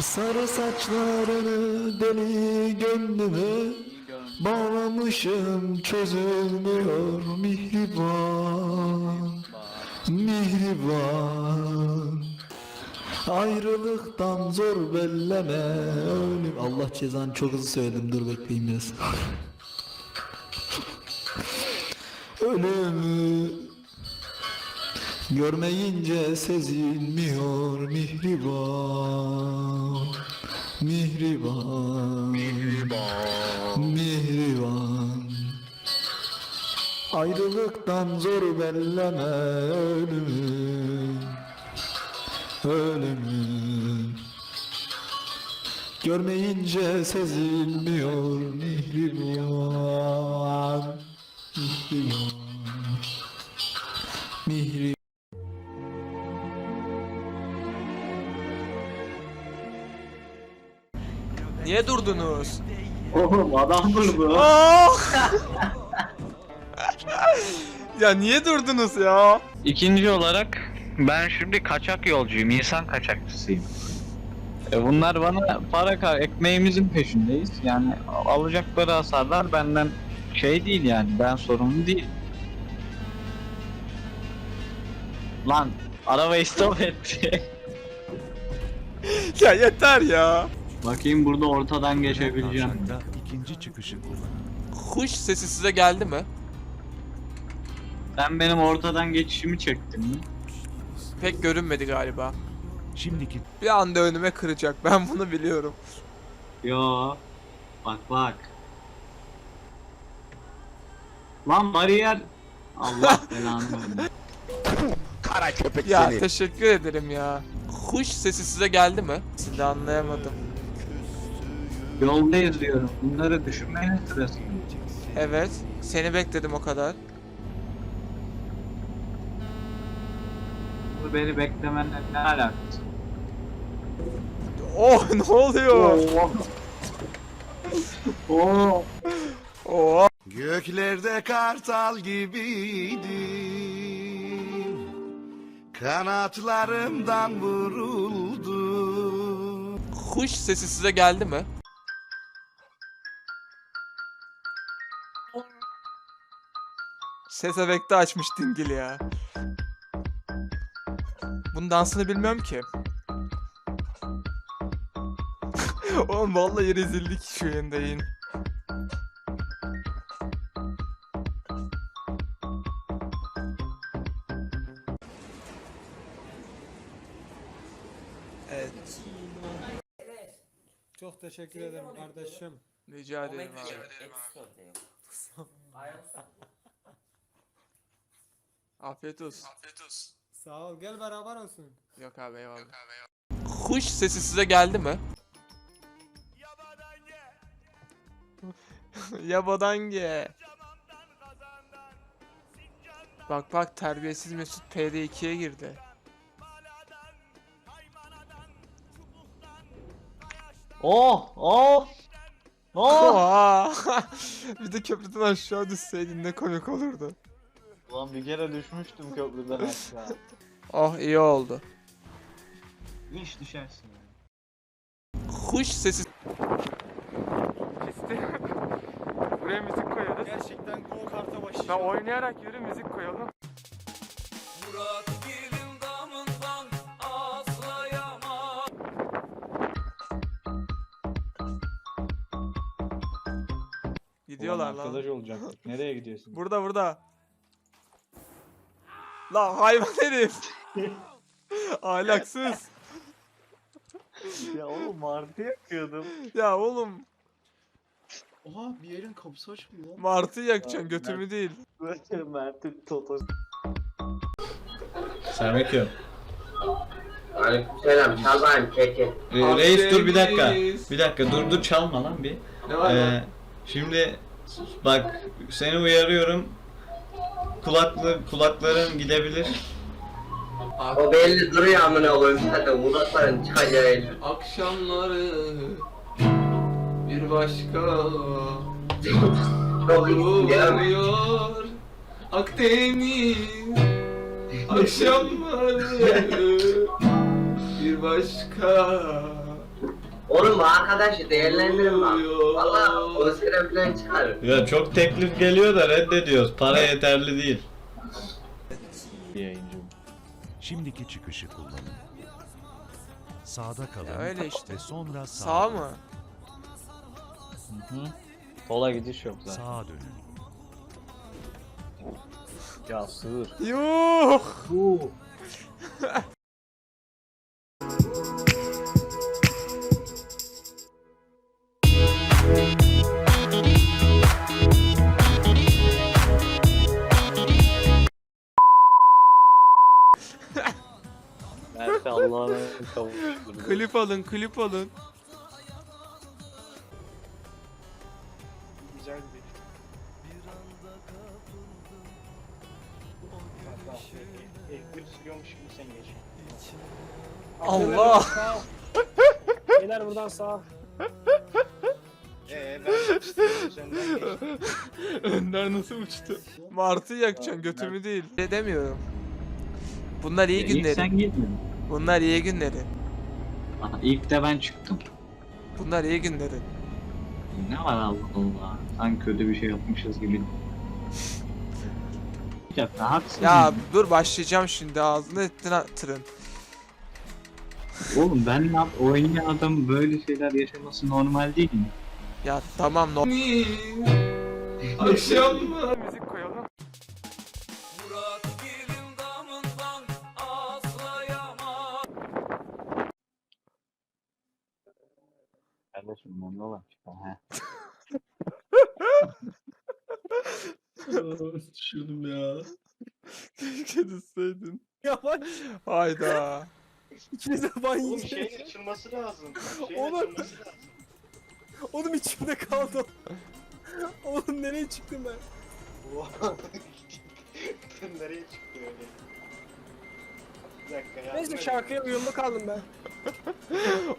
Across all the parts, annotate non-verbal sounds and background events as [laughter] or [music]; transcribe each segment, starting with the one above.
Sarı saçlarını deli gönlüme Bağlamışım çözülmüyor mihriban Mihriban. Ayrılıktan zor belleme ölüm. Allah cezanı çok hızlı söyledim dur bekleyin biraz. [laughs] Ölümü Görmeyince sezilmiyor mihriban. Mihriban. Mihriban. Ayrılıktan zor belleme ölümü. Ölümü. Görmeyince sezilmiyor mihriban Niye durdunuz? Oğlum adam durdu. Oh! [laughs] ya niye durdunuz ya? İkinci olarak ben şimdi kaçak yolcuyum, insan kaçakçısıyım. E bunlar bana para kar, ekmeğimizin peşindeyiz. Yani alacakları hasarlar benden şey değil yani, ben sorumlu değil. Lan arabayı stop etti. Ya yeter ya. Bakayım burada ortadan geçebileceğim. Kavşakta ikinci çıkışı kullanın. Kuş sesi size geldi mi? Sen benim ortadan geçişimi çektin mi? Pek görünmedi galiba. Şimdiki Bir anda önüme kıracak. Ben bunu biliyorum. Yo. Bak bak. Lan bariyer. Allah [laughs] belanı versin. Kara köpek Ya seni. teşekkür ederim ya. Kuş sesi size geldi mi? Sizi anlayamadım. Yoldayız diyorum. Bunları düşünmenin sırası. Evet. Seni bekledim o kadar. Bu beni beklemenle ne alakası? Oh [laughs] ne oluyor? Oo. Oh. Göklerde kartal gibiydim Kanatlarımdan vuruldum Kuş sesi size geldi mi? Ses efekti açmış dingil ya. Bunun dansını bilmiyorum ki. [laughs] Oğlum vallahi rezillik şu yayındayım. Evet. Çok teşekkür ederim kardeşim. Rica ederim abi. [laughs] Afiyet olsun. Sağ ol gel beraber olsun. Yok abi eyvallah. Kuş sesi size geldi mi? Yabadange. [laughs] Bak bak terbiyesiz Mesut PD2'ye girdi. Oh, oh. Oh. [laughs] Bir de köprüden aşağı düşseydin ne komik olurdu. Ulan bir kere düşmüştüm köprüden aşağı. Oh [laughs] iyi oldu. Hiç düşersin yani. Kuş sesi... [laughs] Buraya müzik koyarız. Gerçekten go karta başlayacağım. Ben oynayarak yürü müzik koyalım. Gidiyorlar Ulan lan. Arkadaş olacaktık. Nereye gidiyorsun? Burada burada. Lan hayvan herif. [laughs] Ahlaksız. ya oğlum martı yakıyordum. Ya oğlum Oha bir yerin kapısı açılıyor. martı yakacaksın Abi götümü değil. Mert'in totosu. Selamünaleyküm. Aleykümselam Şaban Çetin. Ee, Abi reis dur bir dakika. reis. Bir dakika dur dur çalma lan bir. Ne var lan? Ee, şimdi bak seni uyarıyorum. Kulaklı kulakların gidebilir. O belli duruyor amına koyayım zaten uzatların çıkacağı. Akşamları bir başka [laughs] Çok iyi ya. Vuruyor Akdeniz [laughs] Akşamları [laughs] Bir başka Oğlum arkadaşı değerlendirin bak. Valla o sene falan çıkar. Ya çok teklif geliyor da reddediyoruz. Para yeterli değil. Şimdiki çıkışı kullanın. Sağda kalın Ya öyle işte. ve sonra sağa, Sağ mı? Sola gidiş yok zaten. sağa dönün. Ya sığır. Yuh. Belki [laughs] Klip alın, klip alın. Güzel bir. Allah. Beyler buradan sağ. Önder nasıl uçtu? Martı yakacaksın götümü değil. Ne demiyorum. Bunlar iyi İlk günleri. sen gitmedin. Bunlar iyi günleri. Aha, İlk de ben çıktım. Bunlar iyi günleri. Ne var Allah Allah. Sanki kötü bir şey yapmışız gibi. Ya haksız Ya mıyım? dur başlayacağım şimdi ağzını ettin ha- tırın. Oğlum ben ne yap oynayan adam böyle şeyler yaşaması normal değil mi? Ya tamam no. Akşam mı? He. Düşürdüm [laughs] ya. Keşke düşseydin. Yavaş. Hayda. İkiniz de ban Oğlum şeyin açılması lazım. Şeyin Oğlum. açılması lazım. Oğlum içimde kaldım. Oğlum nereye çıktım ben? Oha. [laughs] Nereye çıktı öyle? Bir dakika ya. Neyse şarkıya uyumlu kaldım ben.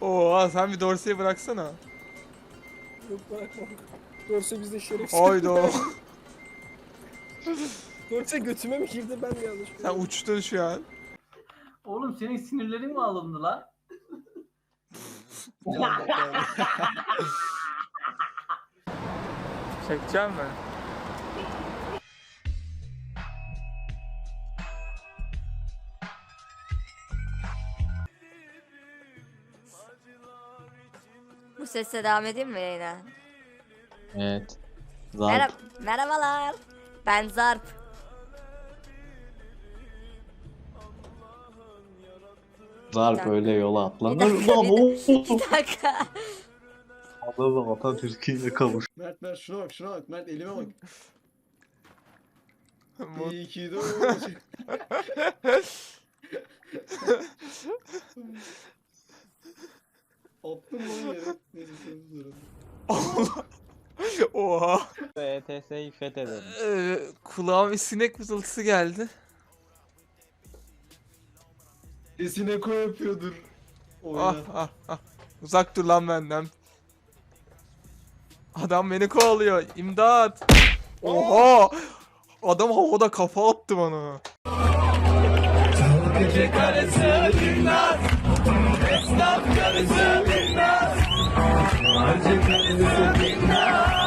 [laughs] Oha sen bir Dorsey'i bıraksana. Yok bırakma. Dorse bizde şerefsiz. Hayda. [laughs] Dorse götüme mi girdi ben mi yanlış sen uçtun şu an. Oğlum senin sinirlerin mi alındı lan? [laughs] Çekeceğim mi? Sesle devam edeyim mi yayına? Evet. Merhaba, merhabalar. Ben Zarp. Zarp öyle yola atlanır Bir dakika, bir. Bir dakika. Adamı Atatürk'e kavuş. Mert Mert şuna bak şuna bak Mert elime bak. [laughs] İyi ki doğdun. [laughs] Attım lan yere. Neyse sen sonra. Oha. ETS'yi fethedelim. Ee, kulağıma bir sinek vızıltısı geldi. Esine koy yapıyordur. Oyna. Ah ah ah. Uzak dur lan benden. Adam beni kovalıyor. İmdat. Oha. Adam havada kafa attı bana. Ya 언제나 웃음이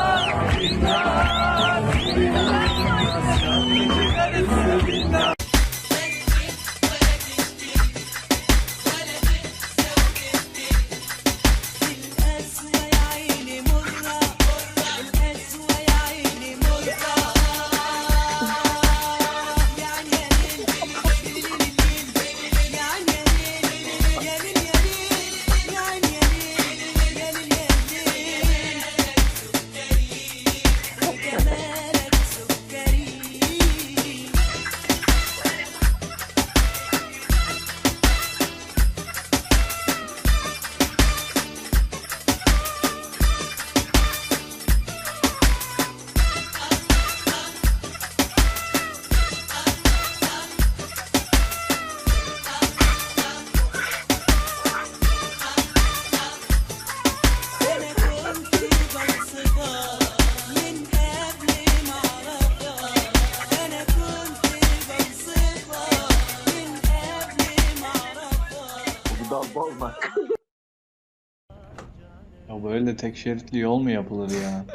böyle tek şeritli yol mu yapılır ya?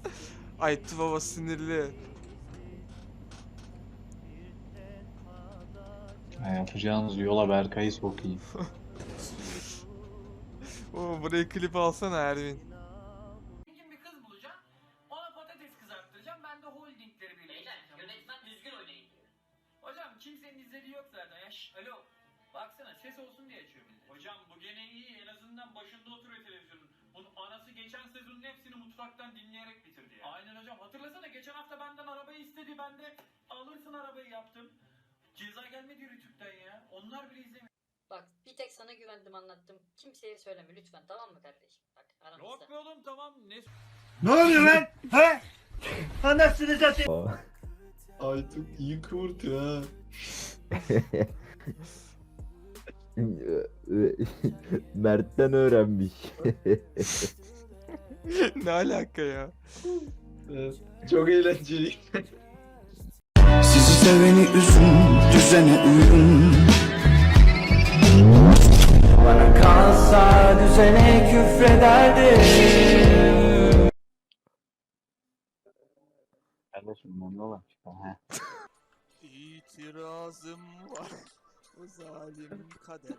[laughs] Ay baba sinirli. ya yapacağınız yola Berkay'ı sokayım. Oo, buraya klip alsana Ervin. Hepsini mutfaktan dinleyerek bitirdi ya. Aynen hocam. Hatırlasana geçen hafta benden arabayı istedi. Ben de alırsın arabayı yaptım. Ceza gelmedi Rütük'ten ya. Onlar bile izlemiyor. Bak bir tek sana güvendim anlattım. Kimseye söyleme lütfen tamam mı kardeşim? Bak aramızda. Yok be oğlum tamam. Ne Aytuk iyi kıvırtıyor ha. [laughs] Mert'ten öğrenmiş. [laughs] ne alaka ya? Evet, Çok eğlenceli. Sizi seveni üzün, düzene uyun. Bana kalsa düzene küfrederdim. Kardeşim çıkar. He. İtirazım var bu zalim kadere.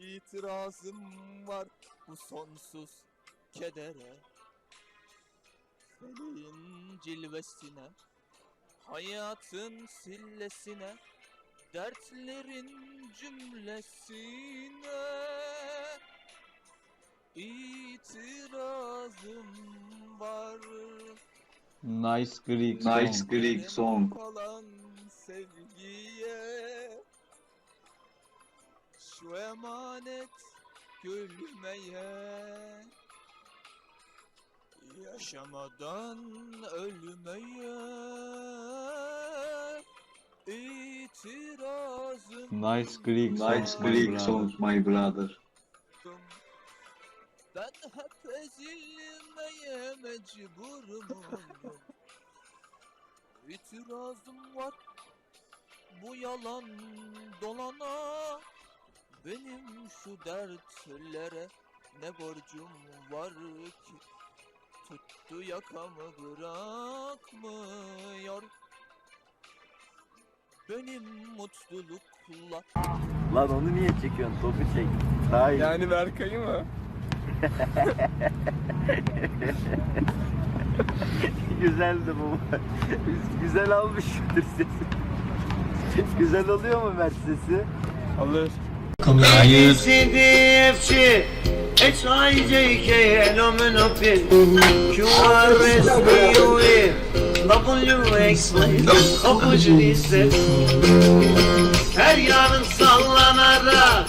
İtirazım var bu sonsuz kedere. Feleğin cilvesine, hayatın sillesine, dertlerin cümlesine. İtirazım var. Nice Greek song. Nice Greek song. Sevgiye Şu emanet gülmeye. Yaşamadan ölmeye. İtirazım Nice Greek song. Nice Greek song, my brother. Ben hep ezilmeye mecburum. İtirazım var. Bu yalan dolana Benim şu dertlere ne borcum var ki Tuttu yakamı bırakmıyor Benim mutlulukla Lan onu niye çekiyorsun? Topu çek. Daha iyi. Yani Berkay'ı mı? [laughs] Güzeldi bu. Güzel almıştır sesi. [laughs] Güzel oluyor mu Mert sesi? Alır. CDFC H-I-J-K L-O-M-N-O-P Q-R-S-T-U-E W-X-Y Kapıcı lise Her yanım sallanarak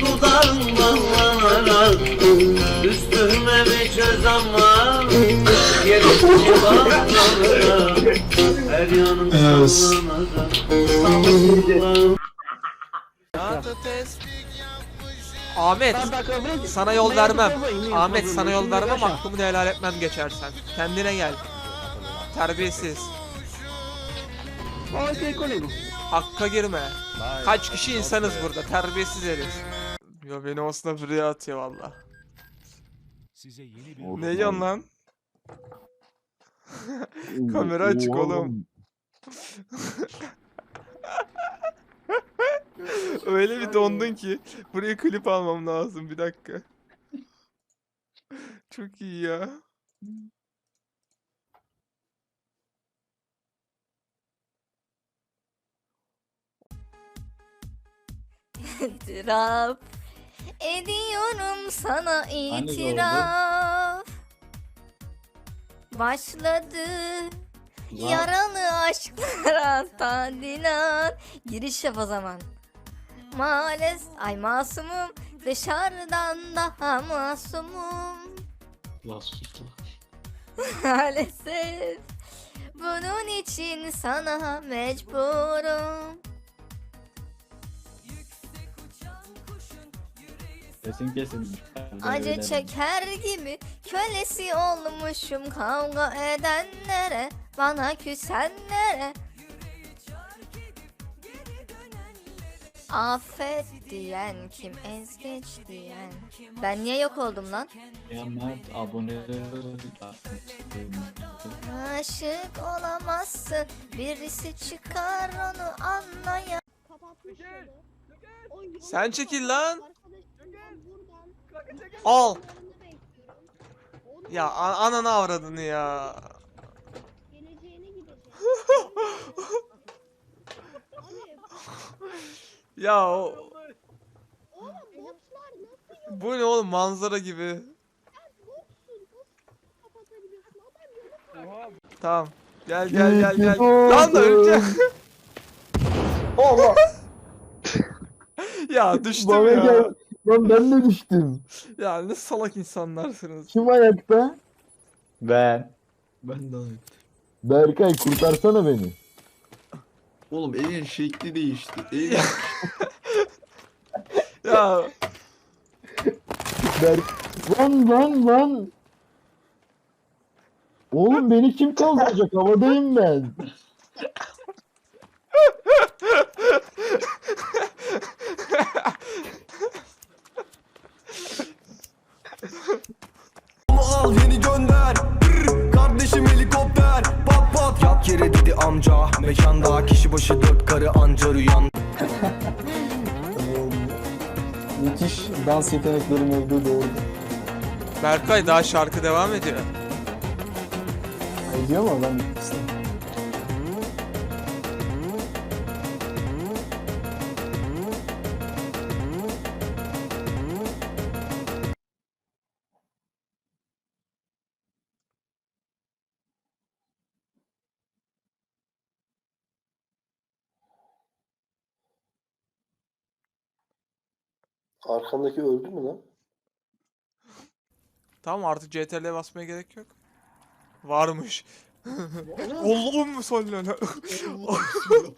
Dudağım ballanarak Üstüme bir çöz ama Gerisi ballanarak Her yanım sallanarak Sallanarak Ahmet sana yol vermem. Ahmet sana yol vermem hakkımı da helal etmem geçersen. Kendine gel. Terbiyesiz. Hakka girme. Kaç kişi insanız burada terbiyesiz herif. Ya beni Osna free atıyor valla. Size yeni bir Ne diyorsun lan? [laughs] Kamera açık oğlum. [laughs] Öyle bir dondun ki buraya klip almam lazım bir dakika. [laughs] Çok iyi ya. [laughs] İtiraf ediyorum sana itiraf. Başladı yaralı aşklara tadilat. Giriş yap o zaman. Maalesef ay masumum dışarıdan daha masumum. [laughs] Maalesef bunun için sana mecburum. Kesin kesin. Acı çeker gibi kölesi olmuşum kavga edenlere bana küsenlere Affet diyen kim ezgeç diyen. Ben niye yok oldum lan? Ya Mert abone Aşık olamazsın. Birisi çıkar onu anlayan. Sen çekil lan. Al. Ya a- ananı avradını ya. [laughs] ya o... Bu ne oğlum manzara gibi. Tamam. Gel gel gel gel. Lan da öleceğim. Allah. [laughs] ya düştüm ya. Lan ben de düştüm. Ya ne salak insanlarsınız. Kim ayakta? Ben. Ben de. Berkay kurtarsana beni. Oğlum elin şekli değişti. Elin Ya Berk... Lan lan lan. Oğlum beni kim kaldıracak? Havadayım ben. Dans yeteneklerim olduğu doğru. Berkay daha şarkı devam ediyor. Ediyor mu adam? Arkamdaki öldü mü lan? Tamam artık CTRL'ye basmaya gerek yok. Varmış. Allah'ım sallallahu [laughs]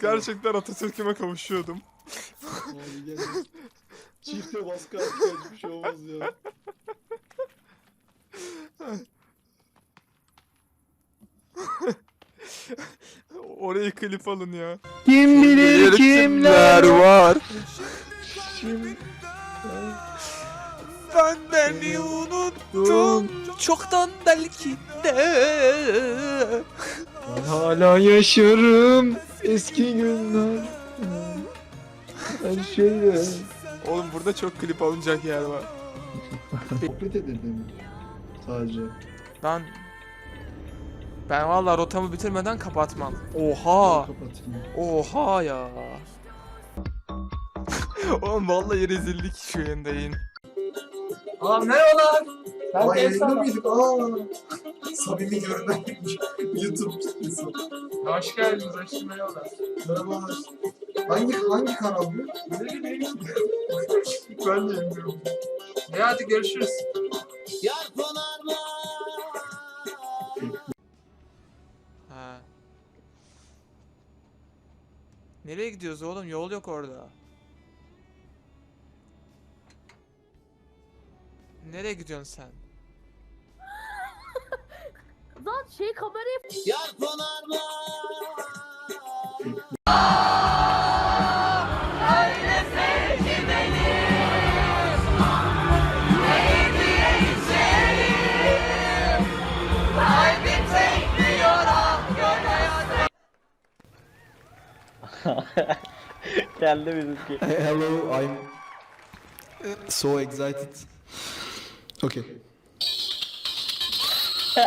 Gerçekten Atatürk'üme kavuşuyordum. Abi gel. Çifte baskı atıyor hiçbir şey olmaz ya. [laughs] [laughs] Orayı klip alın ya. Kim bilir kimler var. Ben beni unuttun çoktan belki de. Hala yaşarım eski günler. Her şeyle. Oğlum burada çok klip alınacak yer var. Sohbet edelim. Sadece. Ben ben vallahi rotamı bitirmeden kapatmam. Oha. Oha ya. [laughs] Oğlum vallahi rezillik şu yayındayım. Aa merhabalar. Aa yayında mıydık? Aa. Samimi görünen YouTube kitlesi. Hoş geldiniz aşkım merhabalar. Merhabalar. Hangi hangi kanal bu? Ne bileyim. ben de bilmiyorum. E hadi görüşürüz. Ha. Nereye gidiyoruz oğlum? Yol yok orada. Nereye gidiyorsun sen? Lan şey kamerayı Geldi bizimki. [laughs] Hello, I'm so excited. Okay. [laughs]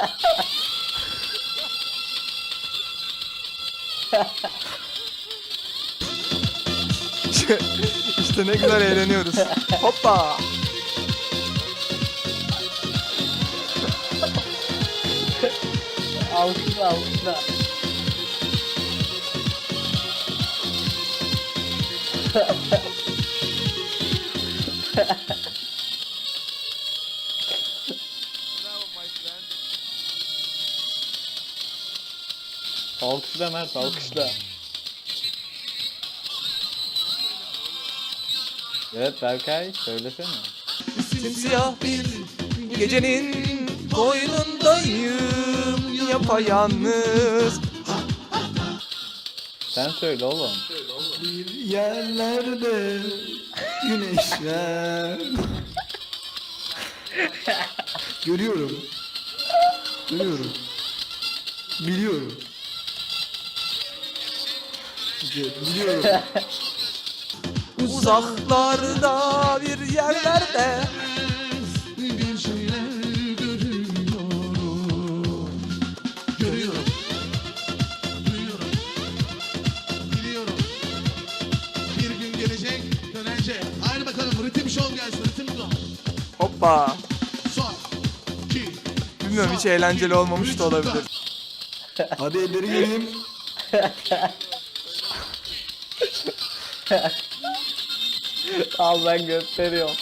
işte ne güzel eğleniyoruz. Hoppa. Alkışla alkışla. Alkışla Mert alkışla. Evet Berkay söylesene. Simsiyah bir gecenin koynundayım yapayalnız. Sen söyle oğlum. Bir yerlerde güneşler. Görüyorum. Görüyorum. Biliyorum. Biliyorum. Uzaklarda bir yerlerde hoppa. Bilmiyorum hiç eğlenceli olmamış da olabilir. Hadi elleri göreyim. Al ben gösteriyorum.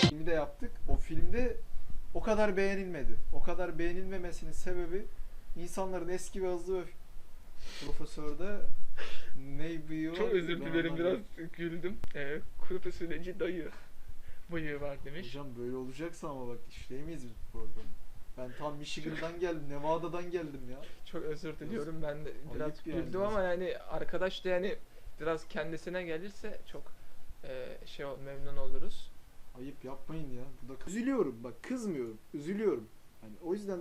filmi de yaptık. O filmde o kadar beğenilmedi. O kadar beğenilmemesinin sebebi insanların eski ve hızlı ve profesörde ne biliyor? Çok özür dilerim biraz güldüm. Ee, profesöreci dayı bıyığı var demiş. Hocam böyle olacaksa ama bak işleyemeyiz biz bu programı. Ben tam Michigan'dan geldim, Nevada'dan geldim ya. Çok özür diliyorum ben de biraz Ayıp yani. güldüm ama yani arkadaş da yani biraz kendisine gelirse çok e, şey ol, memnun oluruz. Ayıp yapmayın ya. Bu da üzülüyorum bak kızmıyorum. Üzülüyorum. Hani o yüzden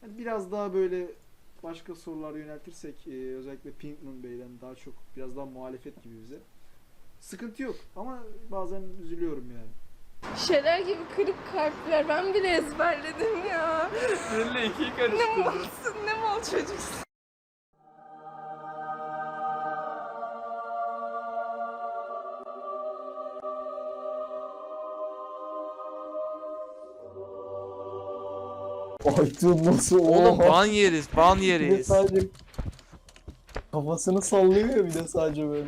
hani biraz daha böyle başka sorular yöneltirsek e, özellikle Pinkman Bey'den daha çok biraz daha muhalefet gibi bize. Sıkıntı yok ama bazen üzülüyorum yani. Şeyler gibi kırık kalpler ben bile ezberledim ya. Benimle ikiyi Ne karıştırdın. malsın ne mal çocuksun. Aytun nasıl? Oğlum ban yeriz, ban Bir de yeriz. sadece kafasını sallıyor ya bir de sadece böyle.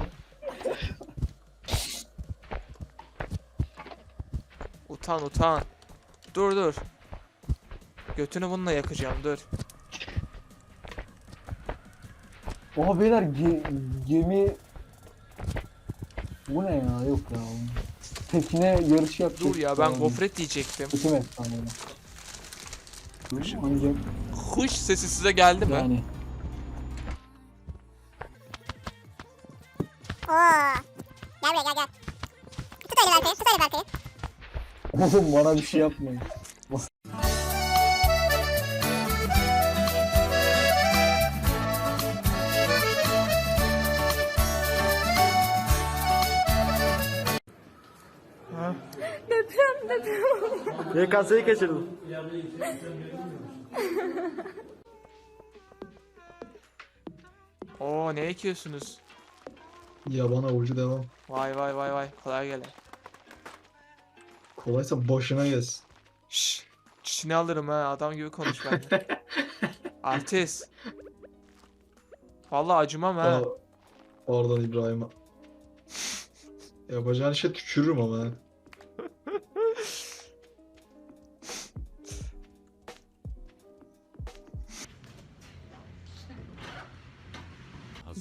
Utan utan. Dur dur. Götünü bununla yakacağım dur. Oha beyler ge- gemi bu ne ya yok ya. Tekne yarışı yapacak. Dur ya ben gofret diyecektim. Kötü efsane. Ancak Huş sesi size geldi mi? yani. Gel buraya gel gel. Tut öyle Berkay'ı tut öyle Berkay'ı. Oğlum bana bir şey yapmayın. YKS'yi kaçırdım. Oo ne ekiyorsunuz? Yaban avucu devam. Vay vay vay vay kolay gele. Kolaysa boşuna gelsin. Şşş. Çişini alırım ha adam gibi konuş benimle. [laughs] Artist. Vallahi acımam ha. Pardon İbrahim'e. Yapacağın işe tükürürüm ama.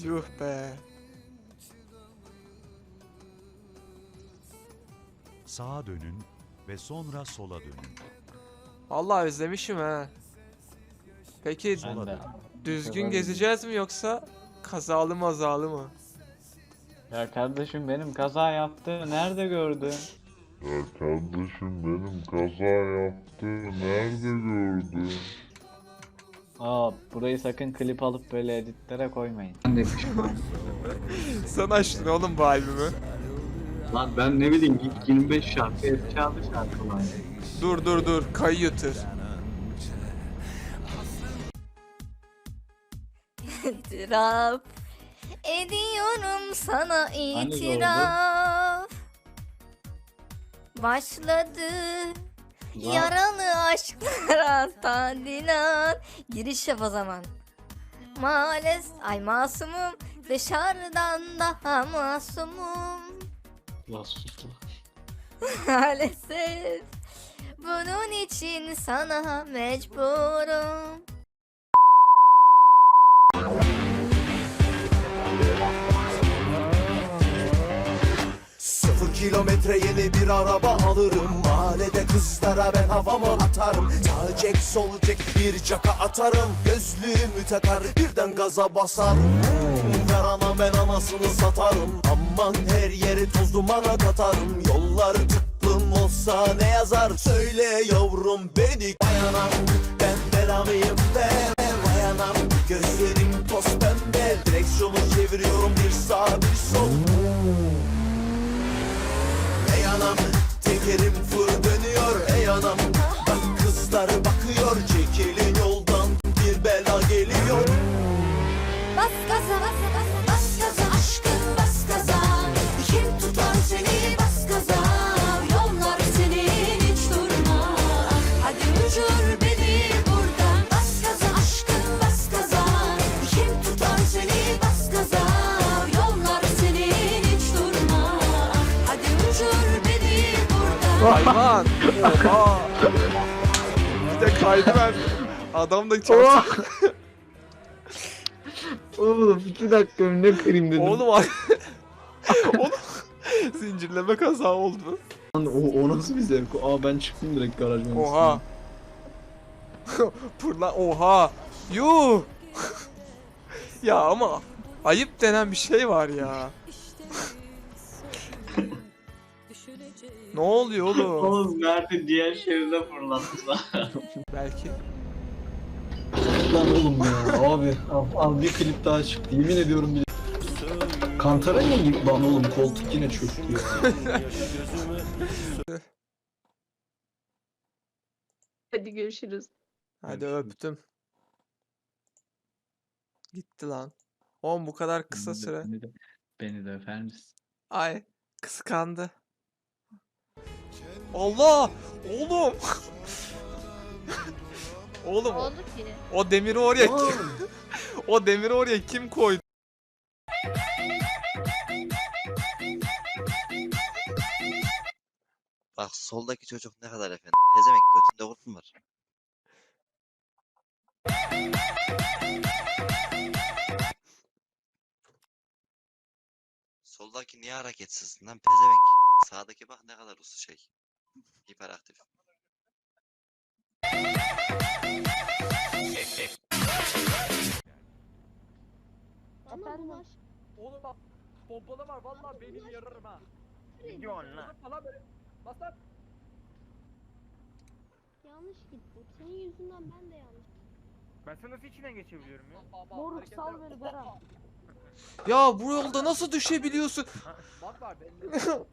Yuh be. Sağa dönün ve sonra sola dönün. Vallahi özlemişim ha. Peki Sola dönün. düzgün gezeceğiz mi yoksa kazalı mazalı mı? Ya kardeşim benim kaza yaptı. Nerede gördün? Ya kardeşim benim kaza yaptı. Nerede gördün? Aa burayı sakın klip alıp böyle editlere koymayın. Sen açtın oğlum bu albümü. Lan ben ne bileyim ilk 25 şarkı efkarlı şarkılar. Dur dur dur kayıyor tır. İtiraf ediyorum sana Hani itiraf. Başladı. Yaralı aşklara tadilat. Giriş yap o zaman. Maalesef ay masumum dışarıdan daha masumum. La sus. [laughs] Maalesef bunun için sana mecburum. Kilometre yeni bir araba alırım. Mahallede kızlara ben havamı atarım. Sağ cek sol cek bir caka atarım. Gözlüğümü takar birden gaza basarım. Ver ana ben anasını satarım. Aman her yeri toz dumana katarım. Yollar tıklım olsa ne yazar? Söyle yavrum beni. Vay anam ben belamıyım be. Vay anam gözlerim toz pembe. Direksiyonu çeviriyorum bir sağ bir sol anam tekerim fır dönüyor Ey anam. Bak kızlar bakıyor Çekilin yoldan bir bela geliyor. Bas gaza bas Hayvan. Oha. Bir de kaydı ben. Adam da çarptı. [laughs] Oğlum iki dakika önüne kırayım dedim. Oğlum ay- [laughs] Oğlum zincirleme kaza oldu. Lan o, o nasıl bir zevk? Aa ben çıktım direkt garajdan. Oha. Fırla oha. Yuh. ya ama ayıp denen bir şey var ya. [laughs] ne oluyor oğlum? [laughs] Oğlum Mert'i diğer şeride fırlattılar. [laughs] Belki. Lan oğlum ya abi al, al bir klip daha çıktı yemin ediyorum bir Kantara niye gibi lan oğlum koltuk yine çöktü ya. Hadi görüşürüz Hadi öptüm. Gitti lan. Oğlum bu kadar kısa süre. Beni de, beni de öper misin? Ay kıskandı. Allah! Oğlum! [laughs] Oğlum o, ki o demiri oraya kim, o demiri oraya kim koydu? Bak soldaki çocuk ne kadar efendi. Pezemek götünde kurşun var. Soldaki niye hareketsiz lan pezevenk? Sağdaki bak ne kadar uslu şey. Hiperaktif. Oğlum bak pompalı var vallahi benim yararım ha. Gidiyorsun lan. Falan böyle. Bas lan. Yanlış gittim senin yüzünden ben de yanlış Ben sana nasıl içinden geçebiliyorum ya? Moruk sal beni Berat ya bu yolda nasıl düşebiliyorsun? Bak var bende.